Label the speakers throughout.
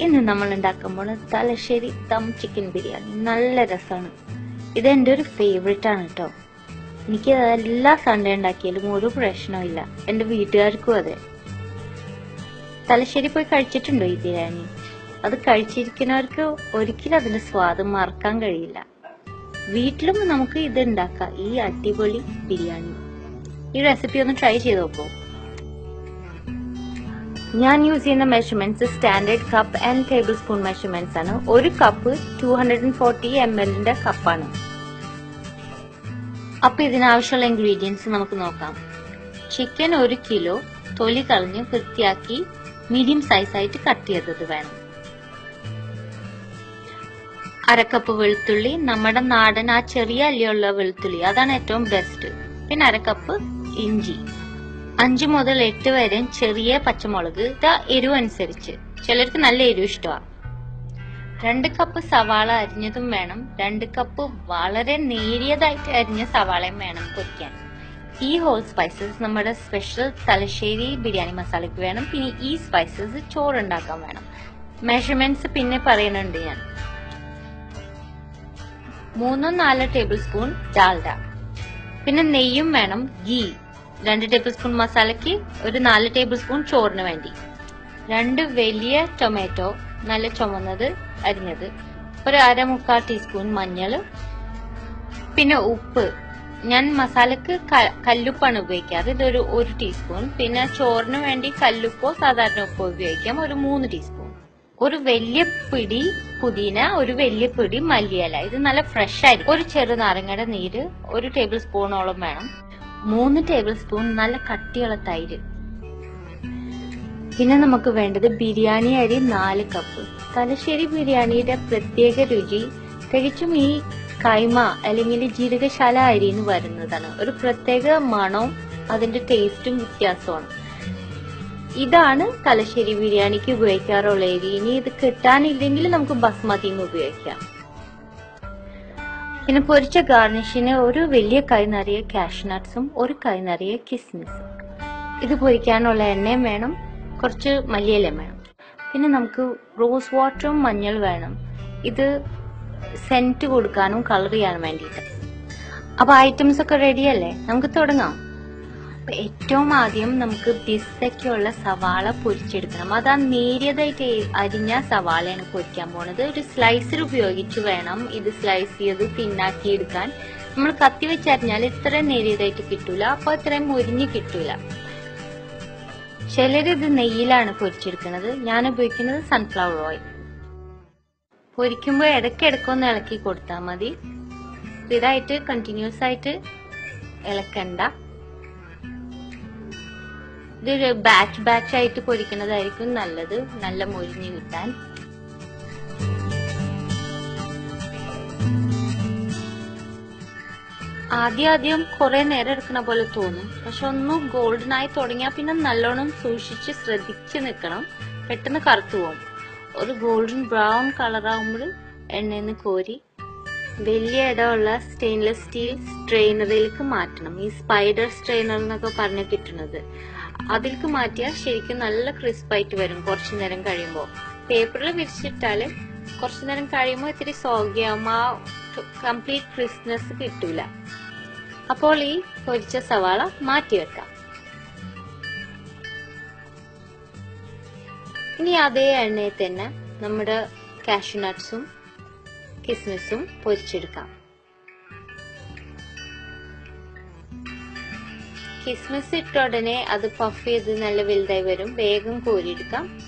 Speaker 1: ഇന്ന് നമ്മൾ ഉണ്ടാക്കുമ്പോൾ തലശ്ശേരി ദം ചിക്കൻ ബിരിയാണി. നല്ല രസമാണ്. ഇത് എന്റെ ഒരു ഫേവറേറ്റ് ആണ് കേട്ടോ എനിക്ക് എല്ലാ സൺഡേ ഉണ്ടാക്കിയാലും ഒരു പ്രശ്നമില്ല എന്റെ വീട്ടുകാർക്കും അതെ. തലശ്ശേരി പോയി കഴിച്ചിട്ടുണ്ടോ ഈ ബിരിയാണി? അത് കഴിച്ചിരിക്കുന്നവർക്ക് ഒരിക്കലും അതിന്റെ സ്വാദ് മറക്കാൻ കഴിയില്ല. വീട്ടിലും നമുക്ക് ഇത് ഉണ്ടാക്കാം. ഈ അടിപൊളി ബിരിയാണി. ഈ റെസിപ്പി ഒന്ന് ട്രൈ ചെയ്ത് നോക്കൂ. ഞാൻ യൂസ് ചെയ്യുന്ന measurements standard cup and tablespoon measurements ആണ്. ഒരു cup two hundred and forty M എല്ലിന്റെ കപ്പാണ് അപ്പൊ ഇതിനാവശ്യമുള്ള ഇൻഗ്രീഡിയൻസ് നമുക്ക് നോക്കാം. ചിക്കൻ ഒരു കിലോ തൊലി കളഞ്ഞ് വൃത്തിയാക്കി മീഡിയം സൈസ് ആയിട്ട് കട്ട് ചെയ്തത് വേണം. അരക്കപ്പ് വെളുത്തുള്ളി നമ്മുടെ നാടൻ ആ ചെറിയ അല്ലിയുള്ള വെളുത്തുള്ളി അതാണ് ഏറ്റവും ബെസ്റ്റ് പിന്നെ അരക്കപ്പ് ഇഞ്ചി. അഞ്ചു മുതൽ എട്ട് വരെ ചെറിയ പച്ചമുളക് ഇത് എരിവ് അനുസരിച്ച്. ചിലർക്ക് നല്ല എരിവ് ഇഷ്ടമാണ് രണ്ട് കപ്പ് സവാള അരിഞ്ഞതും വേണം. രണ്ട് കപ്പ് വളരെ നേരിയതായിട്ട് അരിഞ്ഞ സവാളയും വേണം പൊരിക്കാൻ. ഈ ഹോൾ സ്പൈസസ് നമ്മുടെ സ്പെഷ്യൽ തലശ്ശേരി ബിരിയാണി മസാലയ്ക്ക് വേണം. പിന്നെ ഈ സ്പൈസസ് ചോറ് ഉണ്ടാക്കാൻ വേണം. മെഷർമെന്റ്സ് പിന്നെ പറയുന്നുണ്ട് ഞാൻ. മൂന്നോ നാലോ ടേബിൾ സ്പൂൺ ഡാൽഡ പിന്നെ നെയ്യും വേണം ഗീ രണ്ട് ടേബിൾ സ്പൂൺ മസാലയ്ക്ക് ഒരു നാല് ടേബിൾ സ്പൂൺ ചോറിന് വേണ്ടി. രണ്ട് വലിയ ടൊമാറ്റോ നല്ല ചുമന്നത് അരിഞ്ഞത്. ഒരു അരമുക്കാൽ ടീസ്പൂൺ മഞ്ഞൾ പിന്നെ ഉപ്പ്. ഞാൻ മസാലക്ക് കല്ലുപ്പാണ് ഉപയോഗിക്കാറ്. ഇതൊരു ഒരു ടീസ്പൂൺ പിന്നെ ചോറിന് വേണ്ടി കല്ലുപ്പോ സാധാരണ ഉപ്പോ ഉപയോഗിക്കാം. ഒരു മൂന്ന് ടീസ്പൂൺ ഒരു വലിയ പിടി പുതിന ഒരു വലിയ പിടി മല്ലിയല. ഇത് നല്ല ഫ്രഷ് ആയിരിക്കും. ഒരു ചെറു നാരങ്ങയുടെ നീര് ഒരു ടേബിൾ സ്പൂണോളം വേണം. മൂന്ന് ടേബിൾ സ്പൂൺ നല്ല കട്ടിയുള്ള തൈര്. പിന്നെ നമുക്ക് വേണ്ടത് ബിരിയാണി അരി നാല് കപ്പ് തലശ്ശേരി ബിരിയാണിയുടെ പ്രത്യേക രുചി തികച്ചും ഈ കൈമ അല്ലെങ്കിൽ ജീരകശാല അരി എന്ന് വരുന്നതാണ്. ഒരു പ്രത്യേക മണവും അതിന്റെ ടേസ്റ്റും വ്യത്യാസമാണ് ഇതാണ് തലശ്ശേരി ബിരിയാണിക്ക് ഉപയോഗിക്കാറുള്ള അരി ഇനി ഇത് കിട്ടാനില്ലെങ്കിൽ നമുക്ക് ബസ്മതി ഉപയോഗിക്കാം. പിന്നെ പൊരിച്ച ഗാർണിഷിന് ഒരു വലിയ കൈ നിറയെ കാഷ്നട്ട്സും ഒരു കൈ നിറയെ കിസ്മിസും. ഇത് പൊരിക്കാനുള്ള എണ്ണയും വേണം കുറച്ച് മല്ലിയിലയും വേണം. പിന്നെ നമുക്ക് റോസ് വാട്ടറും മഞ്ഞൾ വേണം. ഇത് സെന്റ് കൊടുക്കാനും കളർ ചെയ്യാനും വേണ്ടിയിട്ട്. അപ്പൊ ഐറ്റംസ് ഒക്കെ റെഡിയല്ലേ നമുക്ക് തുടങ്ങാം. അപ്പൊ ഏറ്റവും ആദ്യം നമുക്ക് പിസ്സയ്ക്കുള്ള സവാള പൊരിച്ചെടുക്കണം. അത് ആ നേരിയതായിട്ട് അരിഞ്ഞ സവാളയാണ് പൊരിക്കാൻ പോണത്. ഒരു സ്ലൈസർ ഉപയോഗിച്ച് വേണം ഇത് സ്ലൈസ് ചെയ്ത് തിന്നാക്കി എടുക്കാൻ നമ്മൾ കത്തി വെച്ചറിഞ്ഞാൽ ഇത്ര നേരിയതായിട്ട് കിട്ടൂല. അപ്പൊ ഇത്രയും മുരിഞ്ഞ് കിട്ടൂല. ചിലരിത് നെയ്യിലാണ് പൊരിച്ചെടുക്കുന്നത്. ഞാൻ ഉപയോഗിക്കുന്നത് സൺഫ്ലവർ ഓയിൽ പൊരിക്കുമ്പോൾ ഇടയ്ക്കിടയ്ക്ക് ഒന്ന് ഇളക്കി കൊടുത്താൽ മതി. ഇതായിട്ട് കണ്ടിന്യൂസ് ആയിട്ട് ഇളക്കണ്ട. ഇതൊരു ബാച്ച് ബാച്ച് ആയിട്ട് പൊരിക്കുന്നതായിരിക്കും നല്ലത്. നല്ല മൊരിഞ്ഞ് കിട്ടാൻ. ആദ്യം ആദ്യം കുറെ നേരം എടുക്കുന്ന പോലെ തോന്നും. പക്ഷെ ഒന്ന് ഗോൾഡൻ ആയി തുടങ്ങിയാൽ പിന്നെ നല്ലോണം സൂക്ഷിച്ച് ശ്രദ്ധിച്ച് നിൽക്കണം പെട്ടെന്ന് കറുത്തു പോകും. ഒരു ഗോൾഡൻ ബ്രൗൺ കളർ ആകുമ്പോൾ എണ്ണയിൽ നിന്ന് കോരി വലിയ ഇടമുള്ള സ്റ്റെയിൻലെസ് സ്റ്റീൽ സ്ട്രെയിനറിലേക്ക് മാറ്റണം. ഈ സ്പൈഡർ സ്ട്രെയിനർ എന്നൊക്കെ പറഞ്ഞ് കിട്ടുന്നത്. അതിലേക്ക് മാറ്റിയാൽ ശരിക്കും നല്ല ക്രിസ്പ് ആയിട്ട് വരും കുറച്ചു നേരം കഴിയുമ്പോൾ പേപ്പറിൽ വിരിച്ചിട്ടാൽ കുറച്ചു നേരം കഴിയുമ്പോൾ ഇത്തിരി സോഗിയാവും ആ കംപ്ലീറ്റ് ക്രിസ്പ്നെസ് കിട്ടൂല. അപ്പോൾ ഈ പൊരിച്ച സവാള മാറ്റി വെക്കാം. ഇനി അതേ എണ്ണയിൽ തന്നെ നമ്മുടെ കാഷ്യൂ നട്ട്സും കിസ്മിസും പൊരിച്ചെടുക്കാം. കിസ്മിസ് ഇട്ട ഉടനെ അത് പഫ് ചെയ്ത് നല്ല വലുതായി വരും. വേഗം കോരിയെടുക്കാം.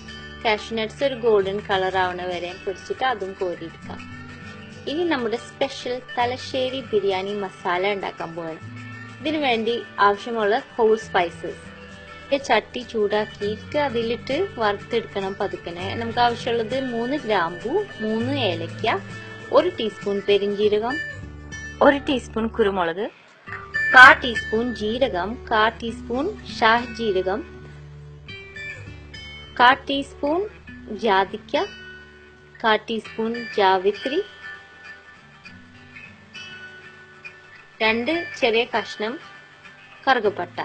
Speaker 1: കാഷ്നട്ട്സ് ഒരു ഗോൾഡൻ കളർ ആവണ വരെ പൊരിച്ചിട്ട് അതും കോരിയെടുക്കാം. ഇനി നമ്മുടെ സ്പെഷ്യൽ തലശ്ശേരി ബിരിയാണി മസാല ഉണ്ടാക്കാൻ പോവാണ്. ഇതിനു വേണ്ടി ആവശ്യമുള്ള ഹോൾ സ്പൈസസ് ചട്ടി ചൂടാക്കിയിട്ട് അതിലിട്ട് വറുത്തെടുക്കണം പതുക്കനെ. നമുക്ക് ആവശ്യമുള്ളത് മൂന്ന് ഗ്രാമ്പു മൂന്ന് ഏലക്ക ഒരു ടീസ്പൂൺ പെരിഞ്ജീരകം ഒരു ടീസ്പൂൺ കുരുമുളക് കാ ടീസ്പൂൺ ജീരകം കാ ടീസ്പൂൺ ഷാഹ് ജീരകം കാ ടീസ്പൂൺ ജാതിക്ക കാ ടീസ്പൂൺ ജാവിത്രി രണ്ട് ചെറിയ കഷ്ണം കറുകപ്പട്ട.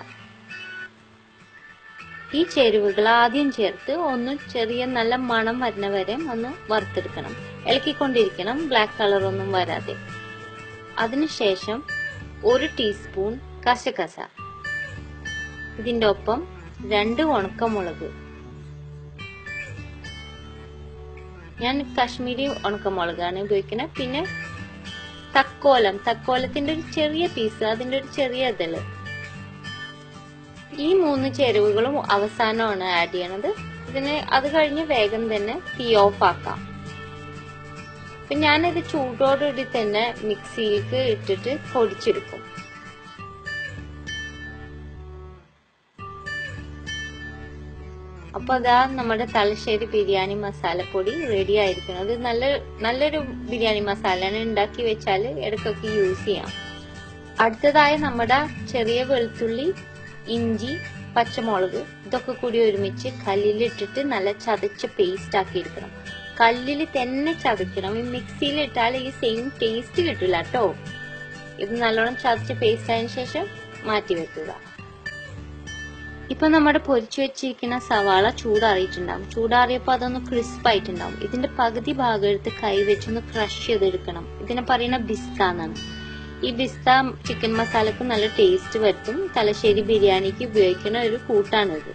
Speaker 1: ഈ ചേരുവകൾ ആദ്യം ചേർത്ത് ഒന്ന് ചെറിയ നല്ല മണം വരുന്ന വരെ ഒന്ന് വറുത്തെടുക്കണം. ഇളക്കിക്കൊണ്ടിരിക്കണം. ബ്ലാക്ക് കളർ ഒന്നും വരാതെ. അതിനുശേഷം ഒരു ടീസ്പൂൺ കശകസ. ഇതിന്റെ ഒപ്പം രണ്ട് ഉണക്കമുളക്. ഞാൻ കാശ്മീരി ഉണക്കമുളകാണ് ഉപയോഗിക്കുന്നത്. പിന്നെ തക്കോലം. തക്കോലത്തിന്റെ ഒരു ചെറിയ പീസ് അതിന്റെ ഒരു ചെറിയ ഇതിൽ ഈ മൂന്ന് ചേരുവകളും അവസാനമാണ് ആഡ് ചെയ്യണത്. ഇതിന് അത് കഴിഞ്ഞ് വേഗം തന്നെ തീ ഓഫ് ആക്കാം. അപ്പൊ ഞാനിത് ചൂടോടുകൂടി തന്നെ മിക്സിയിലേക്ക് ഇട്ടിട്ട് പൊടിച്ചെടുക്കും. അപ്പൊ അതാ നമ്മുടെ തലശ്ശേരി ബിരിയാണി മസാലപ്പൊടി റെഡി ആയിരിക്കുന്നത്. നല്ല നല്ലൊരു ബിരിയാണി മസാലയാണ്. ഉണ്ടാക്കി വെച്ചാൽ ഇടയ്ക്കൊക്കെ യൂസ് ചെയ്യാം. അടുത്തതായി നമ്മുടെ ചെറിയ വെളുത്തുള്ളി ഇഞ്ചി പച്ചമുളക് ഇതൊക്കെ കൂടി ഒരുമിച്ച് കല്ലിലിട്ടിട്ട് നല്ല ചതച്ച് പേസ്റ്റ് ആക്കി എടുക്കണം. കല്ലിൽ തന്നെ ചതക്കണം ഈ മിക്സിയിൽ ഇട്ടാൽ ഈ സെയിം ടേസ്റ്റ് കിട്ടില്ല കേട്ടോ ഇത് നല്ലോണം ചതച്ച് പേസ്റ്റ് ആയതിനു ശേഷം മാറ്റി വെക്കുക. ഇപ്പൊ നമ്മുടെ പൊരിച്ചു വെച്ചിരിക്കുന്ന സവാള ചൂടാറിയിട്ടുണ്ടാവും. ചൂടാറിയപ്പോൾ അതൊന്ന് ക്രിസ്പ് ആയിട്ടുണ്ടാവും. ഇതിന്റെ പകുതി ഭാഗം എടുത്ത് കൈ വെച്ചൊന്ന് ക്രഷ് ചെയ്തെടുക്കണം. ഇതിനെ പറയുന്ന ബിസ്ക എന്നാണ് ഈ പിസ്ത ചിക്കൻ മസാലക്ക് നല്ല ടേസ്റ്റ് വരുത്തും തലശ്ശേരി ബിരിയാണിക്ക് ഉപയോഗിക്കുന്ന ഒരു കൂട്ടാണിത്.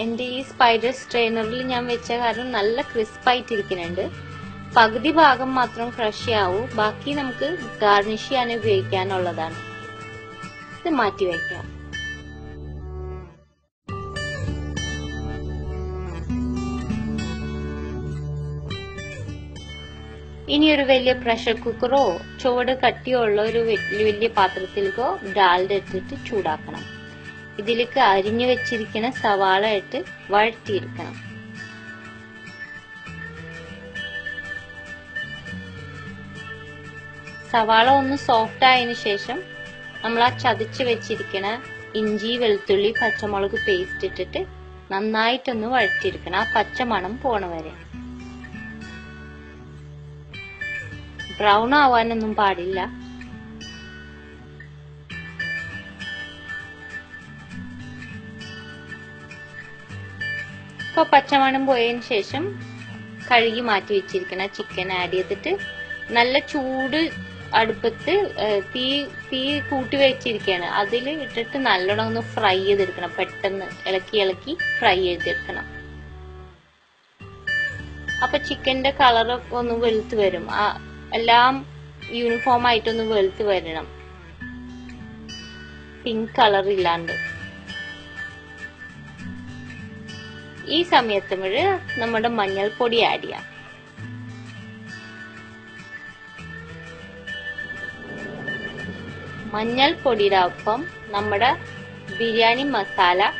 Speaker 1: എന്റെ ഈ സ്പൈഡർ സ്ട്രെയിനറിൽ ഞാൻ വെച്ച കാരണം നല്ല ക്രിസ്പ് ആയിട്ടിരിക്കുന്നുണ്ട്. പകുതി ഭാഗം മാത്രം ക്രഷ് ചെയ്യാവൂ ബാക്കി നമുക്ക് ഗാർണിഷ് ചെയ്യാൻ ഉപയോഗിക്കാനുള്ളതാണ്. ഇത് മാറ്റി വയ്ക്കാം ഇനി ഒരു വലിയ പ്രഷർ കുക്കറോ ചുവട് കട്ടിയോ ഉള്ള ഒരു വലിയ വലിയ പാത്രത്തിലേക്കോ ഡാൽഡ എടുത്തിട്ട് ചൂടാക്കണം. ഇതിലേക്ക് അരിഞ്ഞു വെച്ചിരിക്കുന്ന സവാള ഇട്ട് വഴറ്റിയെടുക്കണം. സവാള ഒന്ന് സോഫ്റ്റ് ആയതിനു ശേഷം നമ്മൾ ആ ചതച്ച് വെച്ചിരിക്കണ ഇഞ്ചി വെളുത്തുള്ളി പച്ചമുളക് പേസ്റ്റ് ഇട്ടിട്ട് നന്നായിട്ടൊന്ന് വഴറ്റിയെടുക്കണം. ആ പച്ചമണം പോണ വരെ. ബ്രൗൺ ആവാനൊന്നും പാടില്ല. ഇപ്പൊ പച്ചമണം പോയതിന് ശേഷം കഴുകി മാറ്റി വെച്ചിരിക്കുന്ന ചിക്കൻ ആഡ് ചെയ്തിട്ട് നല്ല ചൂട് അടുപ്പത്ത് തീ തീ കൂട്ടി വെച്ചിരിക്കുകയാണ് അതിൽ ഇട്ടിട്ട് നല്ലോണം ഒന്ന് ഫ്രൈ ചെയ്തെടുക്കണം. പെട്ടെന്ന് ഇളക്കി ഇളക്കി ഫ്രൈ ചെയ്തെടുക്കണം. അപ്പൊ ചിക്കന്റെ കളറൊക്കെ ഒന്ന് വെളുത്ത് വരും. ആ എല്ലാം യൂണിഫോം ആയിട്ടൊന്ന് വെളുത്ത് വരണം. പിങ്ക് കളർ ഇല്ലാണ്ട്. ഈ സമയത്ത് നമ്മുടെ മഞ്ഞൾപ്പൊടി ആഡ് ചെയ്യാം. മഞ്ഞൾപ്പൊടിയുടെ ഒപ്പം നമ്മുടെ ബിരിയാണി മസാല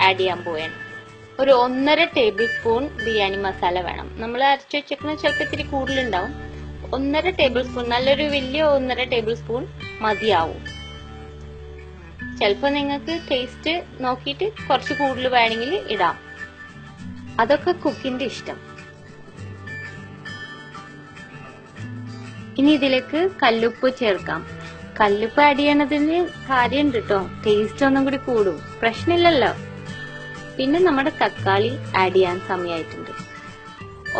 Speaker 1: ആഡ് ചെയ്യാൻ പോവാണ് ഒരു ഒന്നര ടേബിൾ സ്പൂൺ ബിരിയാണി മസാല വേണം. നമ്മൾ അരച്ചു വെച്ചേക്കുന്ന ചിലപ്പോൾ ഇത്തിരി കൂടുതലുണ്ടാവും. ഒന്നര ടേബിൾ സ്പൂൺ നല്ലൊരു വലിയ ഒന്നര ടേബിൾ സ്പൂൺ മതിയാവും. ചിലപ്പോൾ നിങ്ങൾക്ക് ടേസ്റ്റ് നോക്കിയിട്ട് കുറച്ച് കൂടുതൽ വേണമെങ്കിൽ ഇടാം. അതൊക്കെ കുക്കിന്റെ ഇഷ്ടം. ഇനി ഇതിലേക്ക് കല്ലുപ്പ് ചേർക്കാം. കല്ലുപ്പ് ആഡ് ചെയ്യണതിന് കാര്യമുണ്ട് കേട്ടോ ടേസ്റ്റ് ഒന്നും കൂടി കൂടും. പ്രശ്നമില്ലല്ലോ. പിന്നെ നമ്മുടെ തക്കാളി ആഡ് ചെയ്യാൻ സമയമായിട്ടുണ്ട്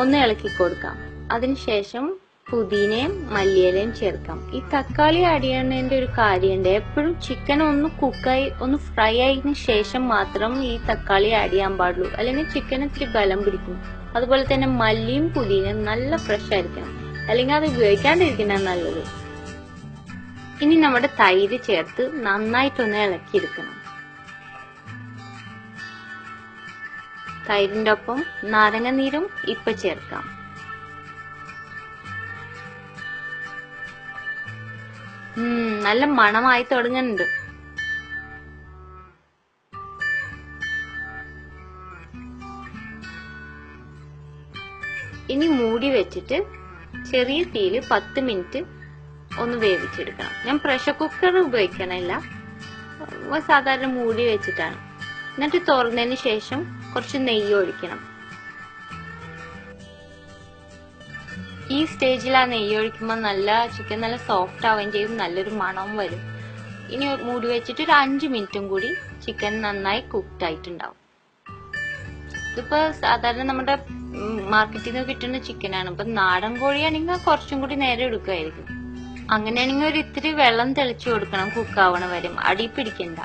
Speaker 1: ഒന്ന് ഇളക്കി കൊടുക്കാം. അതിനുശേഷം പുതിനയും മല്ലിയിലയും ചേർക്കാം. ഈ തക്കാളി ചെയ്യണതിന്റെ ഒരു കാര്യമുണ്ട് എപ്പോഴും ചിക്കൻ ഒന്ന് കുക്കായി ഒന്ന് ഫ്രൈ ആയതിനു ശേഷം മാത്രം ഈ തക്കാളി ആഡ് ചെയ്യാൻ പാടുള്ളൂ. അല്ലെങ്കിൽ ചിക്കൻ ഇത്തിരി ബലം പിടിക്കും. അതുപോലെ തന്നെ മല്ലിയും പുതിനയും നല്ല ഫ്രഷ് ആയിരിക്കണം. അല്ലെങ്കിൽ അത് ഉപയോഗിക്കാണ്ടിരിക്കുന്ന നല്ലത്. ഇനി നമ്മുടെ തൈര് ചേർത്ത് നന്നായിട്ടൊന്ന് ഇളക്കിയെടുക്കണം. തൈരിന്റെ ഒപ്പം നാരങ്ങ നീരും ഇപ്പൊ ചേർക്കാം. നല്ല മണമായി തുടങ്ങുന്നുണ്ട്. ഇനി മൂടി വെച്ചിട്ട് ചെറിയ തീയിൽ പത്ത് മിനിറ്റ് ഒന്ന് വേവിച്ചെടുക്കണം. ഞാൻ പ്രഷർ കുക്കർ ഉപയോഗിക്കണില്ല. സാധാരണ മൂടി വെച്ചിട്ടാണ്. എന്നിട്ട് തുറന്നതിന് ശേഷം കുറച്ച് നെയ്യ് ഒഴിക്കണം. ഈ സ്റ്റേജിൽ ആ നെയ്യ് ഒഴിക്കുമ്പോൾ നല്ല ചിക്കൻ നല്ല സോഫ്റ്റ് ആവുകയും ചെയ്യും നല്ലൊരു മണവും വരും. ഇനി മൂടി വെച്ചിട്ട് ഒരു അഞ്ച് മിനിറ്റും കൂടി ചിക്കൻ നന്നായി കുക്ക്ഡ് ആയിട്ടുണ്ടാവും. ഇതിപ്പോ സാധാരണ നമ്മുടെ മാർക്കറ്റിൽ നിന്ന് കിട്ടുന്ന ചിക്കനാണ് ഇപ്പൊ നാടൻ കോഴിയാണെങ്കിൽ കുറച്ചും കൂടി നേരെ എടുക്കുമായിരിക്കും. അങ്ങനെയാണെങ്കിൽ ഒരു ഇത്തിരി വെള്ളം തെളിച്ചു കൊടുക്കണം കുക്കാവണ വരെ. അടി പിടിക്കണ്ട.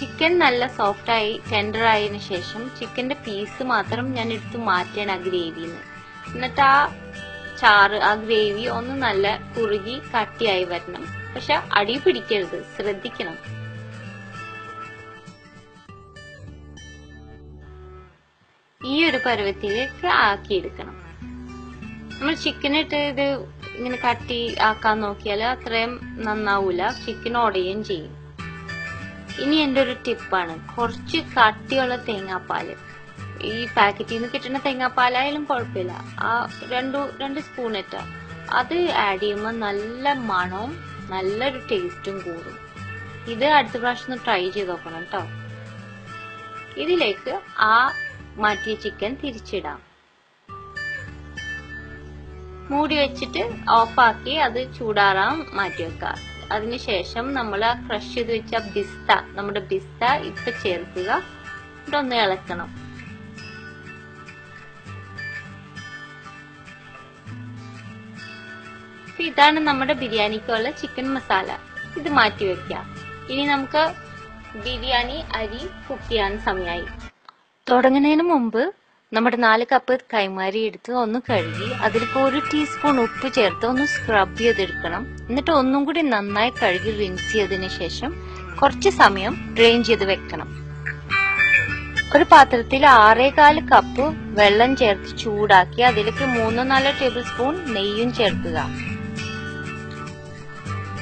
Speaker 1: ചിക്കൻ നല്ല സോഫ്റ്റ് ആയി ടെൻഡർ ആയതിനു ശേഷം ചിക്കന്റെ പീസ് മാത്രം ഞാൻ എടുത്ത് മാറ്റിയാണ് ആ ഗ്രേവിന്ന് എന്നിട്ട് ആ ചാറ് ആ ഗ്രേവി ഒന്ന് നല്ല കുറുകി കട്ടിയായി വരണം. പക്ഷെ അടി പിടിക്കരുത് ശ്രദ്ധിക്കണം. ഈ ഒരു പരുവത്തിലേക്ക് ആക്കിയെടുക്കണം. നമ്മൾ ചിക്കൻ ഇട്ട് ഇത് ഇങ്ങനെ കട്ടി ആക്കാൻ നോക്കിയാൽ അത്രയും നന്നാവൂല. ചിക്കൻ ഉടയുകയും ചെയ്യും. ഇനി എന്റെ ഒരു ടിപ്പാണ് കുറച്ച് കട്ടിയുള്ള തേങ്ങാപ്പാൽ. ഈ പാക്കറ്റിൽ നിന്ന് കിട്ടുന്ന തേങ്ങാപ്പാലായാലും കുഴപ്പമില്ല. ആ രണ്ടു രണ്ട് സ്പൂൺ ഇട്ട. അത് ആഡ് ചെയ്യുമ്പോൾ നല്ല മണവും നല്ലൊരു ടേസ്റ്റും കൂടും. ഇത് അടുത്ത പ്രാവശ്യം ട്രൈ ചെയ്ത് നോക്കണം കേട്ടോ ഇതിലേക്ക് ആ മാറ്റിയ ചിക്കൻ തിരിച്ചിടാം. മൂടി വെച്ചിട്ട് ഓഫാക്കി അത് ചൂടാറാം മാറ്റി വെക്കാം. അതിനുശേഷം നമ്മൾ ക്രഷ് ചെയ്ത് വെച്ച ബിസ്ത നമ്മുടെ ബിസ്ത ഇപ്പൊ ചേർക്കുക. ഇതൊന്ന് ഇളക്കണം. അപ്പൊ ഇതാണ് നമ്മുടെ ബിരിയാണിക്കുള്ള ചിക്കൻ മസാല ഇത് മാറ്റി വെക്കാം ഇനി നമുക്ക് ബിരിയാണി അരി കുക്ക് ചെയ്യാൻ സമയമായി തുടങ്ങുന്നതിന് മുമ്പ് നമ്മുടെ നാല് കപ്പ് കൈമാരി എടുത്ത് ഒന്ന് കഴുകി അതിലേക്ക് ഒരു ടീസ്പൂൺ ഉപ്പ് ചേർത്ത് ഒന്ന് സ്ക്രബ് ചെയ്തെടുക്കണം. എന്നിട്ട് ഒന്നും കൂടി നന്നായി കഴുകി റിൻസ് ചെയ്തതിനു ശേഷം കുറച്ച് സമയം ഡ്രെയിൻ ചെയ്ത് വെക്കണം. ഒരു പാത്രത്തിൽ ആറേകാൽ കപ്പ് വെള്ളം ചേർത്ത് ചൂടാക്കി അതിലേക്ക് മൂന്നോ നാലോ ടേബിൾ സ്പൂൺ നെയ്യും ചേർക്കുക.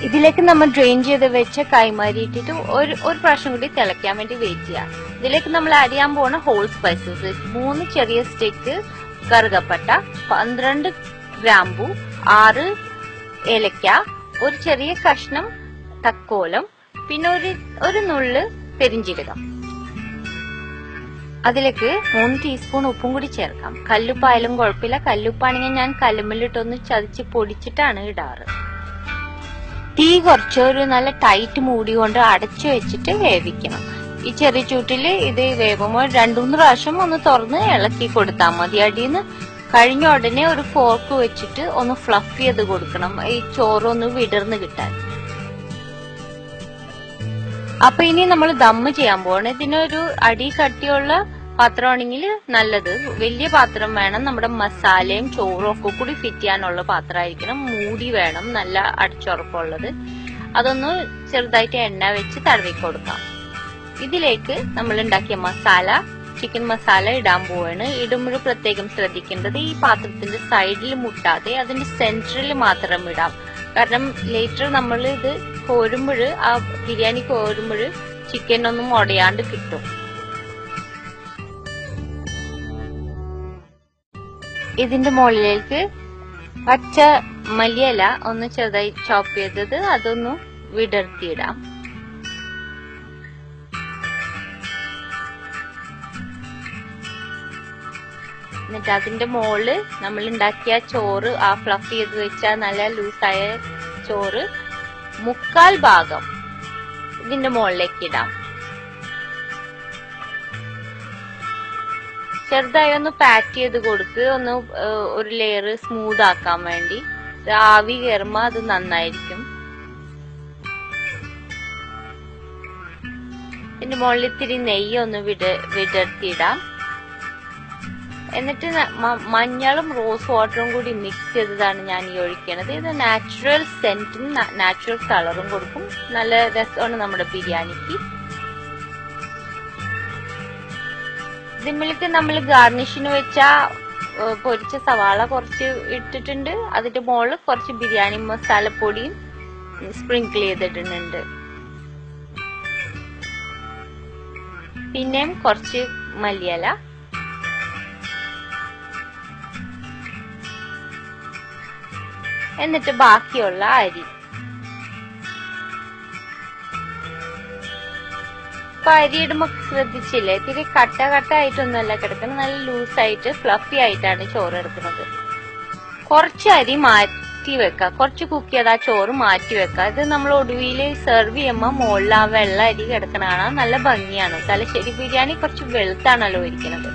Speaker 1: ഇതിലേക്ക് നമ്മൾ ഡ്രെയിൻ ചെയ്ത് വെച്ച കൈമാരി ഇട്ടിട്ട് ഒരു ഒരു പ്രാവശ്യം കൂടി തിളയ്ക്കാൻ വേണ്ടി വെയിറ്റ് ചെയ്യാം. ഇതിലേക്ക് നമ്മൾ ആഡ് ചെയ്യാൻ പോകുന്ന ഹോൾ സ്പൈസസ് മൂന്ന് ചെറിയ സ്റ്റിക്ക് കറുകപ്പട്ട പന്ത്രണ്ട് ഗ്രാമ്പു ആറ് ഏലക്ക ഒരു ചെറിയ കഷ്ണം തക്കോലം പിന്നെ ഒരു ഒരു നുള്ള് പെരിഞ്ചീരകം. അതിലേക്ക് മൂന്ന് ടീസ്പൂൺ ഉപ്പും കൂടി ചേർക്കാം. കല്ലുപ്പായാലും കുഴപ്പമില്ല. കല്ലുപ്പാണെങ്കിൽ ഞാൻ കല്ലുമ്മലിട്ടൊന്ന് ചതച്ച് പൊടിച്ചിട്ടാണ് ഇടാറ്. തീ കുറച്ച് ഒരു നല്ല ടൈറ്റ് മൂടി കൊണ്ട് അടച്ചു വെച്ചിട്ട് വേവിക്കണം. ഈ ചെറിയ ചൂട്ടിൽ ഇത് വേവുമ്പോൾ രണ്ടു മൂന്ന് പ്രാവശ്യം ഒന്ന് തുറന്ന് ഇളക്കി കൊടുത്താൽ മതി. അടിയിന്ന് കഴിഞ്ഞ ഉടനെ ഒരു ഫോർക്ക് വെച്ചിട്ട് ഒന്ന് ഫ്ലഫ് ചെയ്ത് കൊടുക്കണം. ഈ ചോറൊന്ന് വിടർന്ന് കിട്ടാൻ. അപ്പൊ ഇനി നമ്മൾ ദമ്മ് ചെയ്യാൻ പോകണം ഇതിനൊരു അടി കട്ടിയുള്ള പാത്രമാണെങ്കിൽ നല്ലത്. വലിയ പാത്രം വേണം. നമ്മുടെ മസാലയും ചോറും ഒക്കെ കൂടി ഫിറ്റ് ചെയ്യാനുള്ള പാത്രമായിരിക്കണം. മൂടി വേണം. നല്ല അടിച്ചുറപ്പുള്ളത്. അതൊന്ന് ചെറുതായിട്ട് എണ്ണ വെച്ച് തടവി കൊടുക്കാം. ഇതിലേക്ക് നമ്മൾ ഉണ്ടാക്കിയ മസാല ചിക്കൻ മസാല ഇടാൻ പോവാണ്. ഇടുമ്പോൾ പ്രത്യേകം ശ്രദ്ധിക്കേണ്ടത് ഈ പാത്രത്തിന്റെ സൈഡിൽ മുട്ടാതെ അതിന്റെ സെന്ററിൽ മാത്രം ഇടാം. കാരണം ലേറ്റർ നമ്മൾ ഇത് കോരുമ്പോൾ ആ ബിരിയാണി കോരുമ്പോൾ ചിക്കൻ ഒന്നും ഉടയാണ്ട് കിട്ടും. ഇതിന്റെ മുകളിലേക്ക് പച്ച മല്ലിയല ഒന്ന് ചെറുതായി ചോപ്പ് ചെയ്തത് അതൊന്ന് വിടർത്തിയിടാം. എന്നിട്ട് അതിന്റെ മോൾ നമ്മൾ ഉണ്ടാക്കിയ ചോറ് ആ ഫ്ലഫ് ചെയ്ത് വെച്ച നല്ല ലൂസായ ചോറ്. മുക്കാൽ ഭാഗം ഇതിന്റെ മുകളിലേക്ക് ഇടാം. ചെറുതായി ഒന്ന് പാക്ക് ചെയ്ത് കൊടുക്ക്. ഒന്ന് ഒരു ലെയർ സ്മൂത്ത് ആക്കാൻ വേണ്ടി. ആവി കയറുമ്പോ അത് നന്നായിരിക്കും. ഇതിന്റെ മുകളിൽ ഇത്തിരി നെയ്യ് ഒന്ന് വിട വിടർത്തിയിടാം. എന്നിട്ട് മഞ്ഞളും റോസ് വാട്ടറും കൂടി മിക്സ് ചെയ്തതാണ് ഞാൻ ഈ ഒഴിക്കണത്. ഇത് നാച്ചുറൽ സെന്റും നാച്ചുറൽ കളറും കൊടുക്കും. നല്ല രസമാണ് നമ്മുടെ ബിരിയാണിക്ക്. ഇതിലേക്ക് നമ്മൾ ഗാർണിഷിന് വെച്ച പൊരിച്ച സവാള കുറച്ച് ഇട്ടിട്ടുണ്ട്. അതിന്റെ മുകളിൽ കുറച്ച് ബിരിയാണി മസാലപ്പൊടിയും സ്പ്രിങ്കിൾ ചെയ്തിട്ടുണ്ട്. പിന്നെയും കുറച്ച് മല്ലിയല. എന്നിട്ട് ബാക്കിയുള്ള അരി. ഇപ്പൊ അരിയിടുമ്പോ ശ്രദ്ധിച്ചില്ലേ? ഇത്തിരി കട്ട കട്ട ആയിട്ടൊന്നുമല്ല കിടക്കുന്നത്. നല്ല ലൂസ് ആയിട്ട് ഫ്ലഫി ആയിട്ടാണ് ചോറ് എടുക്കുന്നത്. കുറച്ച് അരി മാറ്റി വെക്കുക കുറച്ച് കുക്ക് ചെയ്ത് ആ ചോറ് മാറ്റി വെക്കുക ഇത് നമ്മൾ ഒടുവിൽ സെർവ് ചെയ്യുമ്പോൾ മുകളിൽ ആ വെള്ള അരി കിടക്കണ നല്ല ഭംഗിയാണ്. തലശ്ശേരി ബിരിയാണി കുറച്ച് വെളുത്താണല്ലോ ഇരിക്കുന്നത്.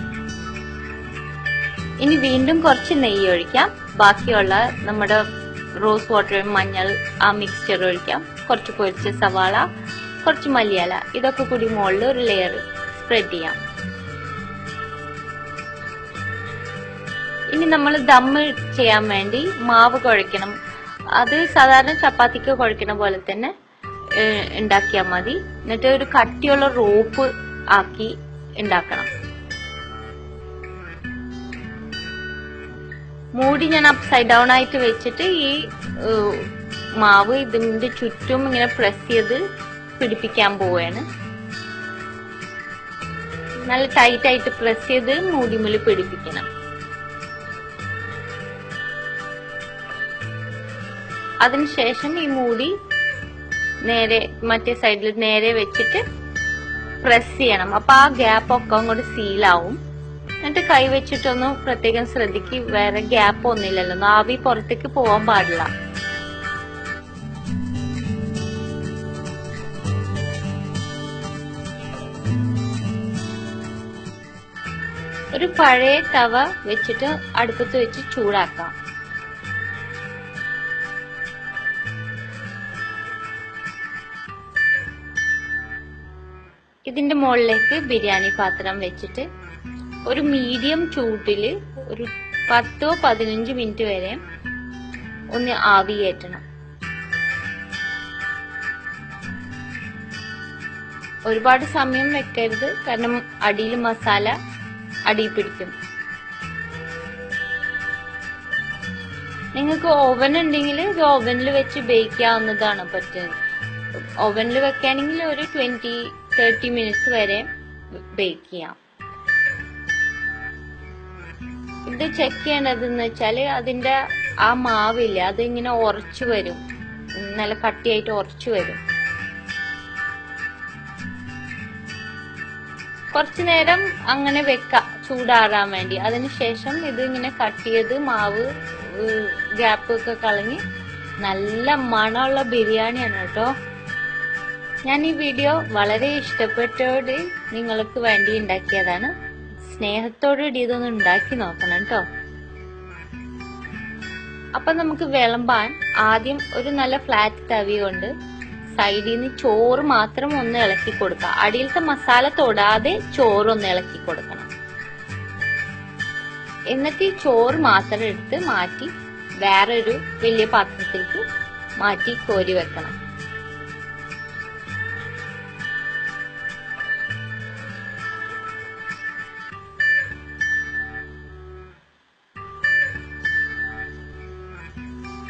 Speaker 1: ഇനി വീണ്ടും കുറച്ച് നെയ്യ് ഒഴിക്കാം. ബാക്കിയുള്ള നമ്മുടെ റോസ് വാട്ടറും മഞ്ഞൾ ആ മിക്സ്ചർ ഒഴിക്കാം. കുറച്ച് പൊരിച്ച സവാള കുറച്ച് മല്ലിയില. ഇതൊക്കെ കൂടി മുകളിൽ ഒരു ലെയർ സ്പ്രെഡ് ചെയ്യാം. ഇനി നമ്മൾ ദമ്മ് ചെയ്യാൻ വേണ്ടി മാവ് കുഴക്കണം അത് സാധാരണ ചപ്പാത്തിക്ക് കുഴക്കണ പോലെ തന്നെ ഉണ്ടാക്കിയാൽ മതി. എന്നിട്ട് ഒരു കട്ടിയുള്ള റോപ്പ് ആക്കി ഉണ്ടാക്കണം. മൂടി ഞാൻ അപ്സൈഡ് ഡൗൺ ആയിട്ട് വെച്ചിട്ട് ഈ മാവ് ഇതിന്റെ ചുറ്റും ഇങ്ങനെ പ്രസ് ചെയ്ത് പിടിപ്പിക്കാൻ പോവുകയാണ് നല്ല ടൈറ്റ് ആയിട്ട് പ്രസ് ചെയ്ത് മൂടിമുൽ പിടിപ്പിക്കണം. അതിനുശേഷം ഈ മൂടി നേരെ മറ്റേ സൈഡിൽ നേരെ വെച്ചിട്ട് പ്രസ് ചെയ്യണം. അപ്പൊ ആ ഗ്യാപ്പ് ഒക്കെ അങ്ങോട്ട് സീലാവും എന്നിട്ട് കൈ വെച്ചിട്ടൊന്നും പ്രത്യേകം ശ്രദ്ധിക്ക് വേറെ ഗ്യാപ്പ് ഒന്നുമില്ലല്ലോ. ഒന്ന് ആവി പുറത്തേക്ക് പോവാൻ പാടില്ല. ഒരു പഴയ തവ വെച്ചിട്ട് അടുപ്പത്ത് വെച്ച് ചൂടാക്കാം. ഇതിന്റെ മുകളിലേക്ക് ബിരിയാണി പാത്രം വെച്ചിട്ട് ഒരു മീഡിയം ചൂട്ടിൽ ഒരു പത്തോ പതിനഞ്ച് മിനിറ്റ് വരെ ഒന്ന് ആവി കയറ്റണം ഒരുപാട് സമയം വെക്കരുത്. കാരണം അടിയിൽ മസാല അടിയിൽ പിടിക്കും. നിങ്ങൾക്ക് ഓവൻ ഉണ്ടെങ്കിൽ ഇത് ഓവനിൽ വെച്ച് ബേക്ക് ചെയ്യാവുന്നതാണ് പറ്റുന്നത്. ഓവനിൽ വെക്കാണെങ്കിൽ ഒരു ട്വന്റി തേർട്ടി മിനിറ്റ്സ് വരെ ബേക്ക് ചെയ്യാം. ഇത് ചെക്ക് ചെയ്യണതെന്ന് വെച്ചാൽ അതിന്റെ ആ മാവില്ല അതിങ്ങനെ ഉറച്ചു വരും. നല്ല കട്ടിയായിട്ട് ഉറച്ചു വരും. കുറച്ചു നേരം അങ്ങനെ വെക്കാം ചൂടാറാൻ വേണ്ടി. അതിനുശേഷം ഇത് ഇങ്ങനെ കട്ട് ചെയ്ത് മാവ് ഗ്യാപ്പ് ഒക്കെ കളഞ്ഞ് നല്ല മണമുള്ള ബിരിയാണിയാണ് കേട്ടോ. ഞാൻ ഈ വീഡിയോ വളരെ ഇഷ്ടപ്പെട്ടോട് നിങ്ങൾക്ക് വേണ്ടി ഉണ്ടാക്കിയതാണ്. സ്നേഹത്തോടുകൂടി ഇതൊന്ന് ഉണ്ടാക്കി നോക്കണം കേട്ടോ. അപ്പൊ നമുക്ക് വിളമ്പാൻ ആദ്യം ഒരു നല്ല ഫ്ലാറ്റ് തവി കൊണ്ട് സൈഡിൽ നിന്ന് ചോറ് മാത്രം ഒന്ന് ഇളക്കി കൊടുക്കുക. അടിയിലത്തെ മസാല തൊടാതെ ചോറ് ഒന്ന് ഇളക്കി കൊടുക്കണം. എന്നിട്ട് ചോറ് മാത്രം എടുത്ത് മാറ്റി വേറൊരു വലിയ പാത്രത്തിലേക്ക് മാറ്റി കോരി വെക്കണം.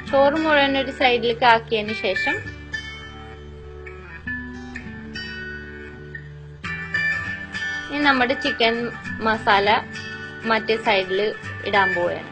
Speaker 1: ചോറ് മുഴുവൻ ഒരു സൈഡിലേക്ക് ആക്കിയതിന് ശേഷം നമ്മുടെ ചിക്കൻ മസാല മറ്റേ സൈഡിൽ ഇടാൻ പോവുകയാണ്.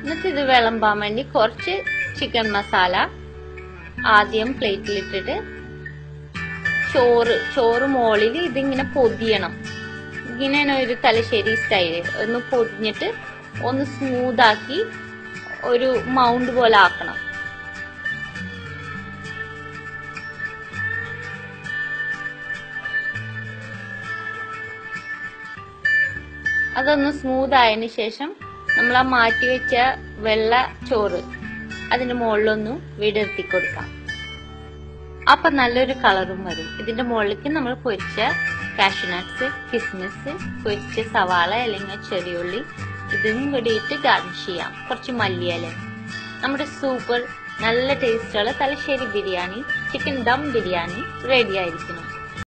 Speaker 1: എന്നിട്ട് ഇത് വിളമ്പാൻ വേണ്ടി കുറച്ച് ചിക്കൻ മസാല ആദ്യം പ്ലേറ്റിലിട്ടിട്ട് ചോറ് ചോറ് മോളിൽ ഇതിങ്ങനെ പൊതിയണം. ഇങ്ങനെ ഒരു തലശ്ശേരി സ്റ്റൈൽ. ഒന്ന് പൊതിഞ്ഞിട്ട് ഒന്ന് സ്മൂത്ത് ആക്കി ഒരു മൗണ്ട് പോലെ ആക്കണം. അതൊന്ന് സ്മൂത്ത് ആയതിന് ശേഷം നമ്മൾ ആ മാറ്റി വെച്ച വെള്ള ചോറ് അതിന്റെ മുകളിലൊന്നും വിടർത്തി കൊടുക്കാം അപ്പൊ നല്ലൊരു കളറും വരും. ഇതിന്റെ മുകളിലേക്ക് നമ്മൾ പൊരിച്ച കാഷ്യൂനട്ട്സ് കിസ്മിസ് പൊരിച്ച സവാള അല്ലെങ്കിൽ ചെറിയുള്ളി ഇതും കൂടി ഇട്ട് ഗാർണിഷ് ചെയ്യാം. കുറച്ച് മല്ലിയല. നമ്മുടെ സൂപ്പർ നല്ല ടേസ്റ്റുള്ള തലശ്ശേരി ബിരിയാണി ചിക്കൻ ദം ബിരിയാണി റെഡി ആയിരിക്കണം